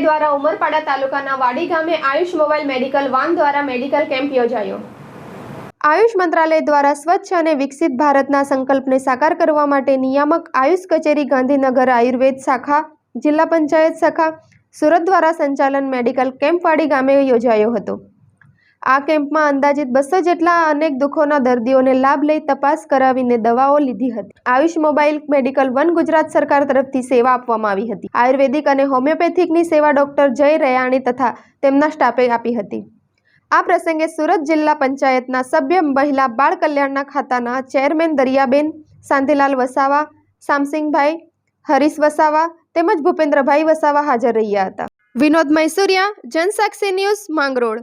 દ્વારા ઉમરપાડા તાલુકાના વાડી ગામે આયુષ મોબાઈલ મેડિકલ વાન દ્વારા મેડિકલ કેમ્પ યોજાયો. આયુષ મંત્રાલય દ્વારા સ્વચ્છ અને વિકસિત ભારતના સંકલ્પને સાકાર કરવા માટે નિયામક આયુષ કચેરી ગાંધીનગર આયુર્વેદ શાખા, જિલ્લા પંચાયત શાખા, સુરત દ્વારા સંચાલન મેડિકલ કેમ્પ વાડી ગામે યોજાયો હતો. આ કેમ્પમાં અંદાજિત બસો જેટલા અનેક દુઃખોના દર્દીઓને લાભ લઈ તપાસ કરાવીને દવાઓ લીધી હતી. AYUSH mobile medical van Gujarat સરકાર તરફથી સેવા આપવામાં આવી હતી. આયુર્વેદિક અને હોમિયોપેથિકની સેવા ડોક્ટર જય રયાણી તથા તેમના સ્ટાફે આપી હતી. આ પ્રસંગે સુરત જિલ્લા પંચાયતના સભ્ય મહિલા બાળ કલ્યાણના ખાતાના ચેરમેન દરિયાબેન, શાંતિલાલ વસાવા સામસિંગભાઈ હરીશ વસાવા તેમજ ભૂપેન્દ્રભાઈ વસાવા હાજર રહ્યા હતા. વિનોદ મૈસુરિયા, જનસાક્ષી ન્યૂઝ માંગરોળ.